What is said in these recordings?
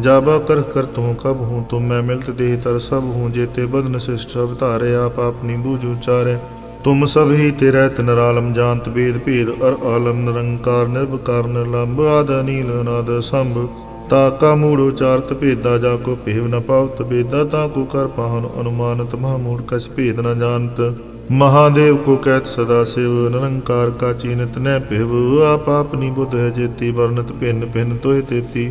ਜਾਬਾ ਕਰ ਕਰ ਤੂੰ ਕਬ ਹੂੰ ਤੁਮ ਮੈਂ ਮਿਲਤ ਦੇਹ ਤਰ ਸਭ ਹੂੰ ਜੇਤੇ ਬਦਨ ਸਿਸ਼ਟ ਸਭ ਧਾਰੇ, ਆਪ ਆਪਣੀ ਬੂਝ ਉਚਾਰੇ ਤੁਮ ਸਭ ਹੀ ਤੇਰਾ ਤਨਰਾਲਮ ਜਾਣਤ ਬੇਦ ਭੇਦ, ਅਰ ਆਲਮ ਨਿਰੰਕਾਰ ਨਿਰਭਕਾਰ ਨਿਰਲੰਭ ਆਦ ਅਨੀਲ, ਅਨਾਦ ਸੰਭ। ਤਾ ਕਾ ਮੂੜ ਉਚਾਰਤ ਭੇਦਾ, ਜਾ ਕੋ ਭੇਵ ਨ ਪਾਵਤ ਬੇਦਾ ਤਾ ਕੋ ਕਰ ਪਾਹਨ ਅਨੁਮਾਨਤ, ਮਹਾ ਮੂੜ ਕਛ ਭੇਦ ਨ ਜਾਣਤ। ਮਹਾਦੇਵ ਕੋ ਕਹਿਤ ਸਦਾ ਸਿਵ, ਨਿਰੰਕਾਰ ਕਾ ਚੀਨਤ ਨੈ ਭਿਵ, ਆਪ ਆਪਨੀ ਬੁੱਧ ਹੈ ਜੇਤੀ ਵਰਨਤ ਭਿੰਨ ਭਿੰਨ ਤੋਹਿ ਤੇਤੀ।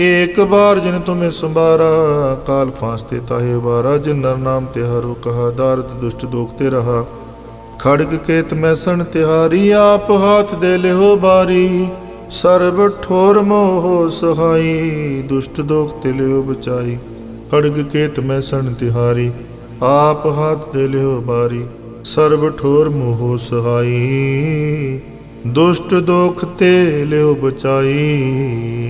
ਏਕ ਬਾਰ ਜਿਨ ਤੁਮੇ ਸੰਭਾਰਾ, ਕਾਲ ਫਾਸਤੇ ਤਾਹੇ ਬਾਰਾ ਜਿਨ ਨਰ ਨਾਮ ਤੇ ਕਹਾ, ਦਾਰਦ ਦੁਸ਼ਟ ਦੋਖ ਤੇ ਰਹਾ। ਖੜਗ ਕੇਤ ਮੈਂ ਸਣ ਤਿਹਾਰੀ, ਆਪ ਹਾਥ ਦੇ ਲਿਓ ਬਾਰੀ। ਸਰਬ ਠੋਰ ਮੋਹ ਸਹਾਈ, ਦੁਸ਼ਟ ਦੋਖ ਤੇ ਲਿਓ ਬਚਾਈ। ਖੜਗ ਕੇਤ ਮੈਂ ਸਣ ਤਿਹਾਰੀ, ਆਪ ਹਾਥ ਦੇ ਲਿਓ ਬਾਰੀ। ਸਰਬ ਠੋਰ ਮੋਹ ਸਹਾਈ, ਦੁਸ਼ਟ ਦੋਖ ਤੇ ਲਿਓ ਬਚਾਈ।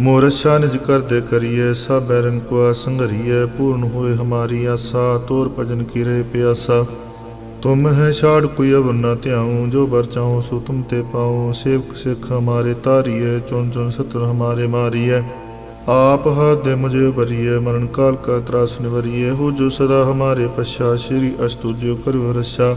ਮੋਰਸ਼ਾ ਨਿਜ ਕਰਦੇ ਕਰੀਏ, ਸਭ ਬੈਰਨ ਕੋ ਸੰਗਰੀਏ ਪੂਰਨ ਹੋਏ ਹਮਾਰੀ ਆਸਾ, ਤੋਰ ਭਜਨ ਕੀ ਰਹੇ ਪਿਆਸਾ। ਤੁਮ ਹੈ ਛਾੜ ਕੋਈ ਅਵਰ ਨਾ ਧਿਆਉ, ਜੋ ਬਰ ਚਾਹੋ ਸੋ ਤੁਮ ਤੇ ਪਾਉ। ਸੇਵਕ ਸਿੱਖ ਹਮਾਰੇ ਤਾਰੀਏ ਚੁਨ ਚੁਨ ਸਤਰ ਹਮਾਰੇ ਮਾਰੀਏ। ਆਪ ਹੱਥ ਦੇ ਮੁਝੇ ਬਰੀਏ ਮਰਨ ਕਾਲ ਕਾ ਤਰਾਸ ਨਿਵਰੀਏ। ਹੋ ਜੋ ਸਦਾ ਹਮਾਰੇ ਪਛਾ, ਸ਼੍ਰੀ ਅਸਤੁਜਿਓ ਕਰੋ ਰਸਾ।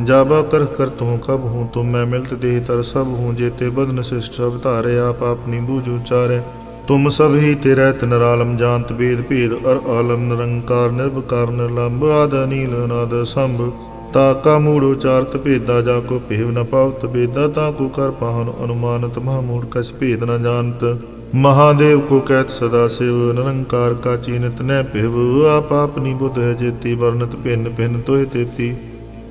ਜਾਬਾ ਕਰ ਕਰ ਤੂੰ ਕਬ ਹੂੰ ਤੁਮ ਮੈਂ ਮਿਲਤ ਦੇਹ ਤਰ ਸਭ ਹੂੰ ਜੇਤੇ ਬਦਨ ਸਿਸ਼ਟ ਸਭ ਧਾਰੇ, ਆਪ ਆਪਣੀ ਬੂਝ ਉਚਾਰੇ ਤੁਮ ਸਭ ਹੀ ਤੇਰਾ ਤਨਰਾਲਮ ਜਾਣਤ ਬੇਦ ਭੇਦ, ਅਰ ਆਲਮ ਨਿਰੰਕਾਰ ਨਿਰਭਕਾਰ ਨਿਰਲੰਭ, ਆਦ ਨੀਲ ਨਾਦ ਸੰਭ। ਤਾ ਕਾ ਮੂੜ ਉਚਾਰਤ ਭੇਦਾ, ਜਾ ਕੋ ਭੇਵ ਨ ਪਾਵਤ ਬੇਦਾ ਤਾ ਕੋ ਕਰ ਪਾਹਨ ਅਨੁਮਾਨਤ, ਮਹਾ ਮੂੜ ਕਛ ਭੇਦ ਨ ਜਾਣਤ। ਮਹਾਦੇਵ ਕੋ ਕਹਿਤ ਸਦਾ ਸਿਵ, ਨਿਰੰਕਾਰ ਕਾ ਚੀਨਤ ਨੈ ਭਿਵ। ਆਪ ਆਪਨੀ ਬੁੱਧ ਜੇਤੀ ਵਰਨਤ ਭਿੰਨ ਭਿੰਨ ਤੋਹਿ ਤੇਤੀ।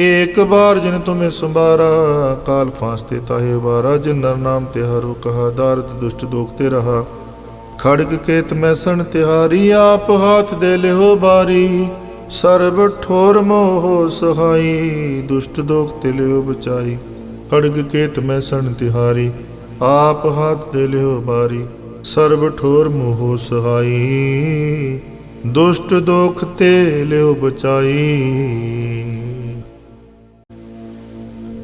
ਏਕ ਬਾਰ ਜਿਨ ਤੁਮੇ ਸੰਭਾਰਾ, ਕਾਲ ਫਾਸਤੇ ਤਾਹੇ ਵਾਰਾ ਜਿਨ ਨਰ ਨਾਮ ਤੇ ਕਹਾ ਦਾਰਤ ਦੁਸ਼ਟ ਦੋਖਤੇ ਰਹਾ। ਖੜਗ ਕੇਤ ਮੈਂ ਸਣ ਤਿਹਾਰੀ, ਆਪ ਹਾਥ ਦੇ ਲਿਓ ਬਾਰੀ। ਸਰਬ ਠੋਰ ਮੋਹ ਸਹਾਈ, ਦੁਸ਼ਟ ਦੋਖ ਤੇ ਲਿਓ ਬਚਾਈ। ਖੜਗ ਕੇਤ ਮੈਂ ਸਣ ਤਿਹਾਰੀ, ਆਪ ਹਾਥ ਦੇ ਲਿਓ ਬਾਰੀ। ਸਰਬ ਠੋਰ ਮੋਹ ਸਹਾਈ, ਦੁਸ਼ਟ ਦੋਖ ਤੇ ਲਿਓ ਬਚਾਈ।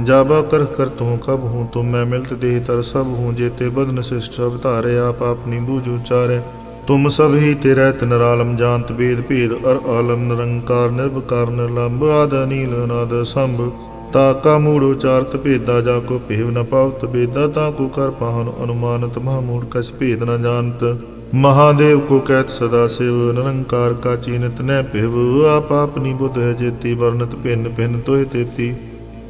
ਜਾਬਾ ਕਰ ਕਰ ਤੂੰ ਕਬ ਹੂੰ ਤੁਮ ਮੈਂ ਮਿਲਤ ਦੇਹ ਤਰ ਸਭ ਹੂੰ ਜੇਤੇ ਬਦਨ ਸਿਸ਼ਟ ਸਭ ਧਾਰੇ, ਆਪ ਆਪਣੀ ਬੂਝ ਉਚਾਰੇ ਤੁਮ ਸਭ ਹੀ ਤੇਰਾ ਤਨਰਾਲਮ ਜਾਣਤ ਬੇਦ ਭੇਦ, ਅਰ ਆਲਮ ਨਿਰੰਕਾਰ, ਨਿਰਭਕਾਰ ਨਿਰਲੰਭ ਆਦ ਨੀਲ ਨਾਦ ਸੰਭ। ਤਾ ਕਾ ਮੂੜ ਉਚਾਰਤ ਭੇਦਾ, ਜਾ ਕੋ ਭੇਵ ਨ ਪਾਵਤ ਬੇਦਾ ਤਾ ਕੋ ਕਰ ਪਾਹਨ ਅਨੁਮਾਨਤ, ਮਹਾ ਮੂੜ ਕਛ ਭੇਦ ਨ ਜਾਣਤ। ਮਹਾਦੇਵ ਕੋ ਕਹਿਤ ਸਦਾ ਸਿਵ, ਨਿਰੰਕਾਰ ਕਾ ਚੀਨਤ ਨੈ ਭਿਵ। ਆਪ ਆਪਨੀ ਬੁੱਧ ਹੈ ਜੇਤੀ ਵਰਨਤ ਭਿੰਨ ਭਿੰਨ ਤੋਹਿ ਤੇਤੀ।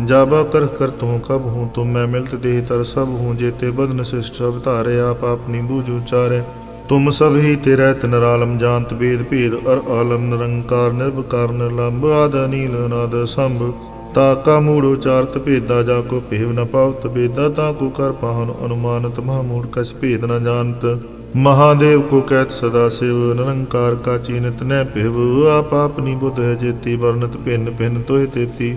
ਜਾਬਾ ਕਰ ਕਰ ਤੂੰ ਕਬ ਹੂੰ ਤੁਮ ਮੈਂ ਮਿਲਤ ਦੇਹ ਤਰ ਸਭ ਹੂੰ ਜੇਤੇ ਬਦਨ ਸਿਸ਼ਟ ਸਭ ਧਾਰੇ, ਆਪ ਆਪਣੀ ਬੂਝ ਉਚਾਰੇ ਤੁਮ ਸਭ ਹੀ ਤੇ ਰਹਿਤ ਨਰਾਲਮ, ਜਾਣਤ ਬੇਦ ਭੇਦ, ਅਰ ਆਲਮ ਨਿਰੰਕਾਰ ਨਿਰਭਕਾਰ ਨਿਰਲੰਭ ਆਦ ਅਨੀਲ, ਅਨਾਦ ਸੰਭ ਤਾ ਕਾ ਮੂੜ ਉਚਾਰਤ ਭੇਦਾ, ਜਾ ਕੋ ਭੇਵ ਨ ਪਾਵਤ ਬੇਦਾ ਤਾ ਕੋ ਕਰ ਪਾਹਨ ਅਨੁਮਾਨਤ, ਮਹਾਮੂੜ ਕਛ ਭੇਦ ਨ ਜਾਣਤ। ਮਹਾਦੇਵ ਕੋ ਕਹਿਤ ਸਦਾ ਸਿਵ, ਨਿਰੰਕਾਰ ਕਾ ਚੀਨਤ ਨੈ ਭਿਵ, ਆਪ ਆਪਨੀ ਬੁੱਧ ਹੈ ਜੇਤੀ ਵਰਨਤ ਭਿੰਨ ਭਿੰਨ ਤੋਹਿ ਤੇਤੀ।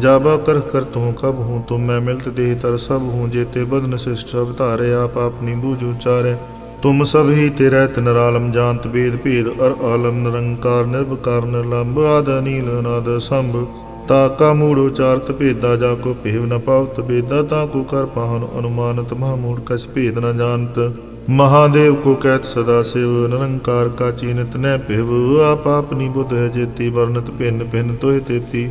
ਜਾਬਾ ਕਰ ਕਰ ਤੂੰ ਕਬ ਹੂੰ, ਤੋ ਮੈਂ ਮਿਲਤ ਦੇਹ ਤਰ ਸਭ ਹੂੰ ਜੇਤੇ ਬਦਨ ਸਿਸ਼ਟ ਸਭ ਧਾਰੇ, ਆਪ ਆਪਣੀ ਬੂਝ ਉਚਾਰੇ ਤੁਮ ਸਭ ਹੀ ਤੇਰਾ ਤਨਰ ਆਲਮ ਜਾਨਤ ਬੇਦ ਭੇਦ, ਅਰ ਆਲਮ ਨਿਰੰਕਾਰ ਨਿਰਭਕਾਰ ਨਿਰਲੰਭ ਆਦ ਅਨੀਲ, ਅਨਾਦ ਸੰਭ। ਤਾ ਕਾ ਮੂੜ ਉਚਾਰਤ ਭੇਦਾ, ਜਾ ਕੋ ਭੇਵ ਨ ਪਾਵਤ ਬੇਦਾ ਤਾ ਕੋ ਕਰ ਪਾਹਨ ਅਨੁਮਾਨਤ ਮਹਾ ਮੂੜ ਕਛ ਭੇਦ ਨ ਜਾਣਤ। ਮਹਾਦੇਵ ਕੋ ਕਹਿਤ ਸਦਾ ਸਿਵ, ਨਿਰੰਕਾਰ ਕਾ ਚੀਨਤ ਨੈ ਭਿਵ, ਆਪ ਆਪਨੀ ਬੁਧ ਜੇਤੀ ਵਰਨਤ ਭਿੰਨ ਭਿੰਨ ਤੋਹਿ ਤੇਤੀ।